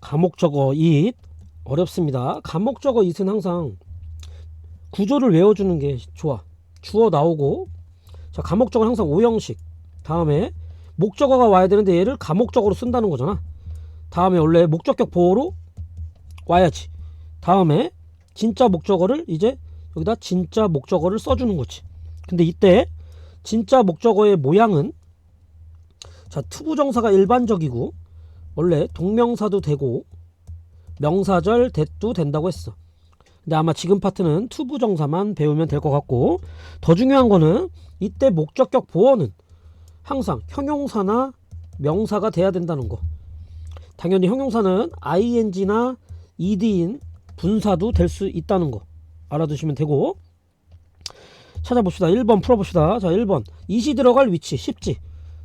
감옥적어 잇 어렵습니다. 감옥적어 잇은 항상 구조를 외워주는 게 좋아. 주어 나오고 자 감옥적어는 항상 오형식 다음에 목적어가 와야 되는데 얘를 감옥적어로 쓴다는 거잖아. 다음에 원래 목적격 보호로 와야지. 다음에 진짜 목적어를 이제 여기다 진짜 목적어를 써주는 거지. 근데 이때 진짜 목적어의 모양은 자 투부정사가 일반적이고 원래 동명사도 되고 명사절 대도 된다고 했어. 근데 아마 지금 파트는 투부정사만 배우면 될 것 같고 더 중요한 거는 이때 목적격 보어는 항상 형용사나 명사가 돼야 된다는 거. 당연히 형용사는 ing나 ed인 분사도 될 수 있다는 거 알아두시면 되고 찾아봅시다. 1번 풀어봅시다. 자 1번 이시 들어갈 위치 쉽지.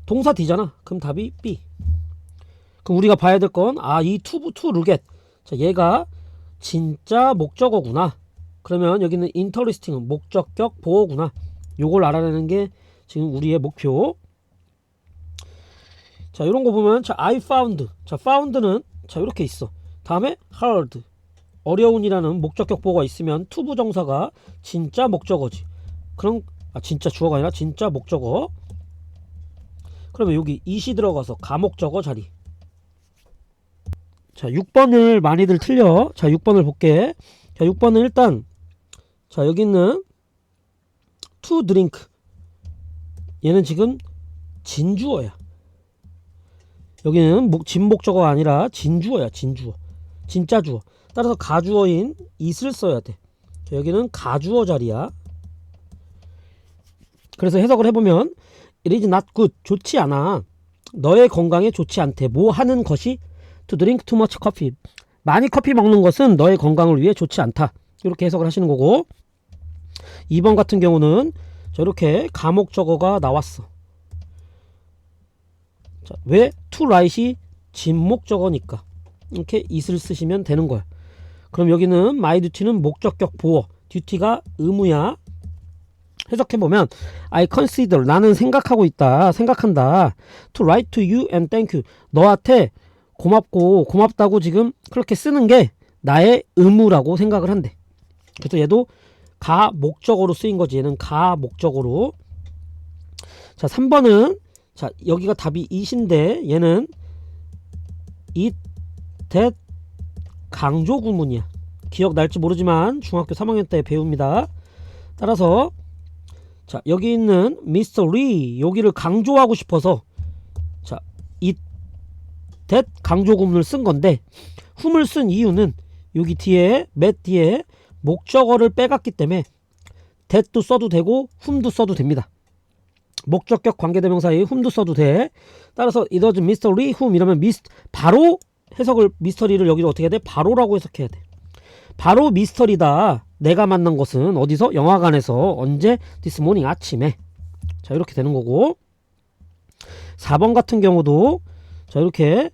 동사 D잖아. 그럼 답이 B. 그럼 우리가 봐야 될 건 아 이 투부 투 루겟 자 얘가 진짜 목적어구나. 그러면 여기는 인터리스팅은 목적격 보어구나. 요걸 알아내는 게 지금 우리의 목표. 자, 이런 거 보면 자, I found. 자, found는 자, 이렇게 있어. 다음에 hard. 어려운이라는 목적격 보어가 있으면 투부 정사가 진짜 목적어지. 그럼 아 진짜 주어가 아니라 진짜 목적어. 그러면 여기 이시 들어가서 가목적어 자리. 자, 6번을 많이들 틀려. 자, 6번을 볼게. 자, 6번은 일단 자, 여기 있는 to drink. 얘는 지금 진주어야. 여기는 목, 진목적어가 아니라 진주어야, 진주어. 진짜 주어. 따라서 가주어인 it을 써야 돼. 자, 여기는 가주어 자리야. 그래서 해석을 해보면 it is not good. 좋지 않아. 너의 건강에 좋지 않대. 뭐 하는 것이 to drink too much coffee. 많이 커피 먹는 것은 너의 건강을 위해 좋지 않다. 이렇게 해석을 하시는 거고 2번 같은 경우는 저렇게 가목적어가 나왔어. 자, 왜 to write이 진목적어니까 이렇게 it을 쓰시면 되는 거야. 그럼 여기는 my duty는 목적격 보어, duty가 의무야. 해석해 보면 I consider 나는 생각하고 있다, 생각한다. To write to you and thank you. 너한테 고맙고 고맙다고 지금 그렇게 쓰는 게 나의 의무라고 생각을 한대. 그래서 얘도 가 목적어로 쓰인 거지. 얘는 가 목적어로. 자, 3번은 자, 여기가 답이 it인데 얘는 it that 강조 구문이야. 기억날지 모르지만 중학교 3학년 때 배웁니다. 따라서 자, 여기 있는 미스터 리 여기를 강조하고 싶어서 that 강조 구문을 쓴 건데 whom을 쓴 이유는 여기 뒤에 met 뒤에 목적어를 빼갔기 때문에 that도 써도 되고 whom도 써도 됩니다. 목적격 관계대명사에 whom도 써도 돼. 따라서 it was Mr. Lee whom 이러면 미스 바로 해석을 미스터리를 여기를 어떻게 해야 돼? 바로라고 해석해야 돼. 바로 미스터리다. 내가 만난 것은 어디서? 영화관에서 언제? this morning 아침에. 자 이렇게 되는 거고 4번 같은 경우도 자 이렇게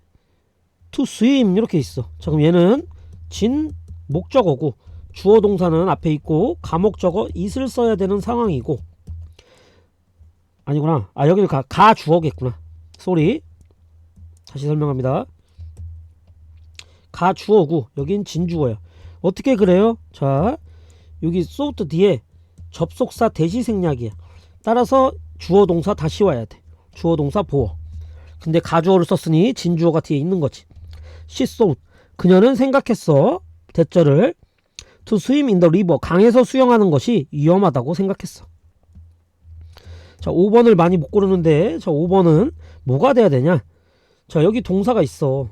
to swim 이렇게 있어. 자 그럼 얘는 진 목적어고 주어 동사는 앞에 있고 가목적어 it을 써야 되는 상황이고 아니구나. 아 여기는 가, 가 주어겠구나. 쏘리. 다시 설명합니다. 가 주어고 여긴 진 주어야. 어떻게 그래요? 자 여기 소트 뒤에 접속사 대시 생략이야. 따라서 주어 동사 다시 와야 돼. 주어 동사 보어. 근데 가주어를 썼으니 진주어가 뒤에 있는 거지. She thought 그녀는 생각했어. 대절을 to swim in the river 강에서 수영하는 것이 위험하다고 생각했어. 자, 5번을 많이 못 고르는데 자, 5번은 뭐가 돼야 되냐? 자, 여기 동사가 있어.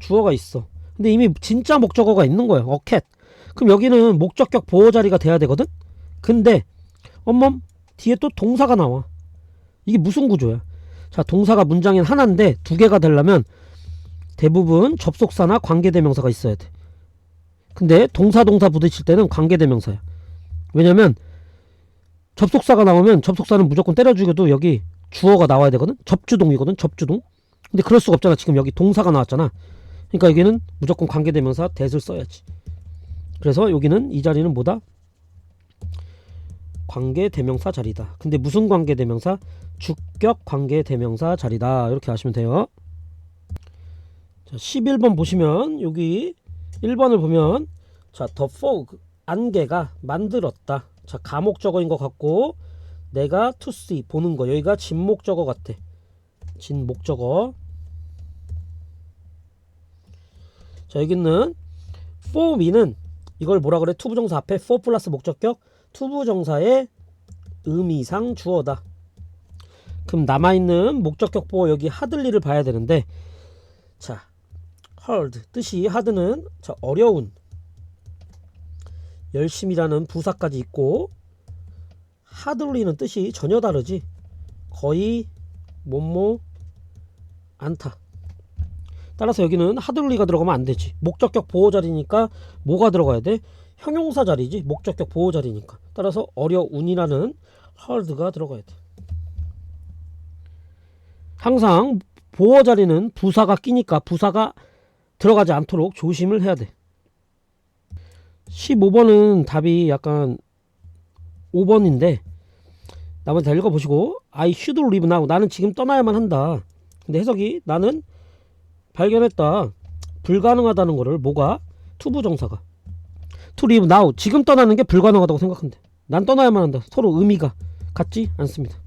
주어가 있어. 근데 이미 진짜 목적어가 있는 거예요. 어캣. 그럼 여기는 목적격 보호 자리가 돼야 되거든? 근데 엄멈 뒤에 또 동사가 나와. 이게 무슨 구조야? 자, 동사가 문장엔 하나인데 두 개가 되려면 대부분 접속사나 관계대명사가 있어야 돼. 근데 동사 동사 부딪힐 때는 관계대명사야. 왜냐면 접속사가 나오면 접속사는 무조건 때려 죽여도 여기 주어가 나와야 되거든. 접주동이거든. 접주동. 근데 그럴 수가 없잖아. 지금 여기 동사가 나왔잖아. 그러니까 여기는 무조건 관계대명사 that을 써야지. 그래서 여기는 이 자리는 뭐다? 관계대명사 자리다. 근데 무슨 관계대명사? 주격 관계대명사 자리다. 이렇게 하시면 돼요. 자, 자, 11번 보시면 여기 1번을 보면 자, the fog 안개가 만들었다. 자, 가목적어인 것 같고 내가 see 보는 거 여기가 진목적어 같아. 진목적어. 자, 여기 있는 for me는 이걸 뭐라 그래? 투부정사 앞에 for 플러스 목적격 투부정사의 의미상 주어다. 그럼 남아있는 목적격 보호 여기 하들리를 봐야 되는데 자 hard. 뜻이 hard는 자 어려운. 열심이라는 부사까지 있고 hardly는 뜻이 전혀 다르지. 거의 뭐뭐 않다 따라서 여기는 hardly가 들어가면 안 되지. 목적격 보호 자리니까 뭐가 들어가야 돼? 형용사 자리지. 목적격 보호 자리니까. 따라서 어려운이라는 hard가 들어가야 돼. 항상 보호 자리는 부사가 끼니까 부사가 들어가지 않도록 조심을 해야 돼. 15번은 답이 약간 5번인데 나머지 다 읽어보시고 I should leave now 나는 지금 떠나야만 한다. 근데 해석이 나는 발견했다. 불가능하다는 거를 뭐가? 투부정사가 to leave now 지금 떠나는 게 불가능하다고 생각한대. 난 떠나야만 한다. 서로 의미가 같지 않습니다.